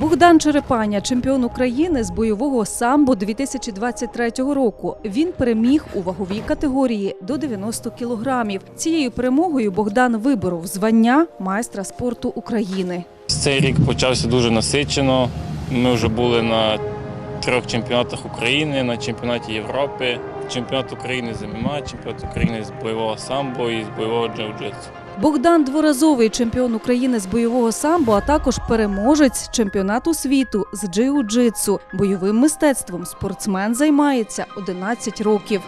Богдан Черепаня, чемпіон України з бойового самбо 2023 року. Він переміг у ваговій категорії до 90 кілограмів. Цією перемогою Богдан виборов звання майстра спорту України. Цей рік почався дуже насичено. Ми вже були на трьох чемпіонатах України, на чемпіонаті Європи, чемпіонат України з ММА, чемпіонат України з бойового самбо і з бойового джиу-джитсу. Богдан дворазовий чемпіон України з бойового самбо, а також переможець чемпіонату світу з джиу-джитсу. Бойовим мистецтвом спортсмен займається 11 років.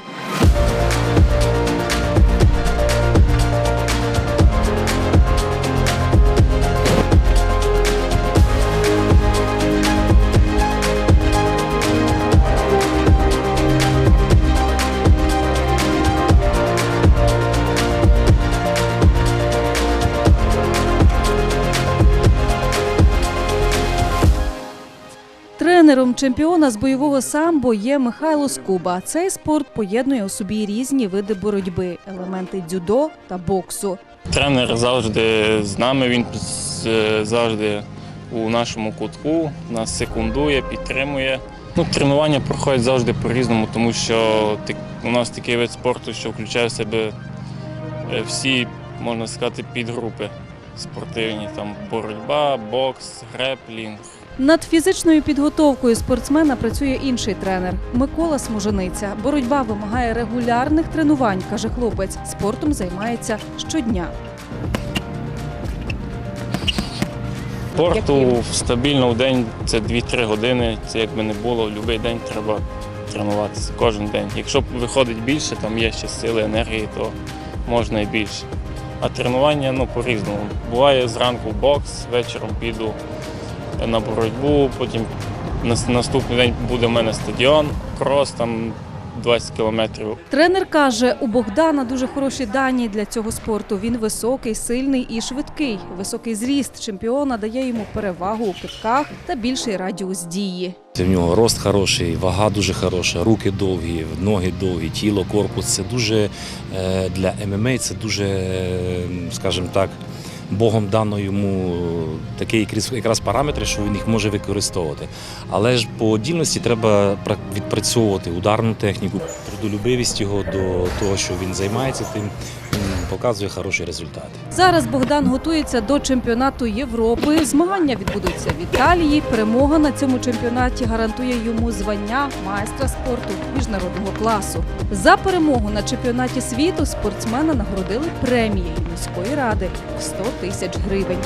Тренером чемпіона з бойового самбо є Михайло Скуба. Цей спорт поєднує у собі різні види боротьби, елементи дзюдо та боксу. Тренер завжди з нами, він завжди у нашому кутку, нас секундує, підтримує. Ну, тренування проходять завжди по-різному, тому що у нас такий вид спорту, що включає в себе е, всі, можна сказати, підгрупи спортивні. Там боротьба, бокс, греплінг, Над фізичною підготовкою спортсмена працює інший тренер Микола Смужениця. Боротьба вимагає регулярних тренувань, каже хлопець. Спортом займається щодня. Спорту стабільно в день це 2-3 години. Це як би не було, будь-який день треба тренуватися кожен день. Якщо виходить більше, там є ще сили, енергії, то можна і більше. А тренування ну, по-різному. Буває зранку бокс, вечором піду на боротьбу, потім наступний день буде в мене стадіон, крос там 20 кілометрів. Тренер каже, у Богдана дуже хороші дані для цього спорту. Він високий, сильний і швидкий. Високий зріст чемпіона дає йому перевагу у китках та більший радіус дії. В нього рост хороший, вага дуже хороша, руки довгі, ноги довгі, тіло, корпус. Це дуже е, для ММА це дуже, е, скажімо так, Богом дано йому такий якраз- параметри, що він їх може використовувати. Але ж по дільності треба пра- відпрацьовувати ударну техніку, трудолюбивість його до того, що він займається тим, показує хороші результати. Зараз Богдан готується до чемпіонату Європи. Змагання відбудуться в Італії. Перемога на цьому чемпіонаті гарантує йому звання майстра спорту міжнародного класу. За перемогу на чемпіонаті світу спортсмена нагородили премією міської ради в 100 тисяч гривень.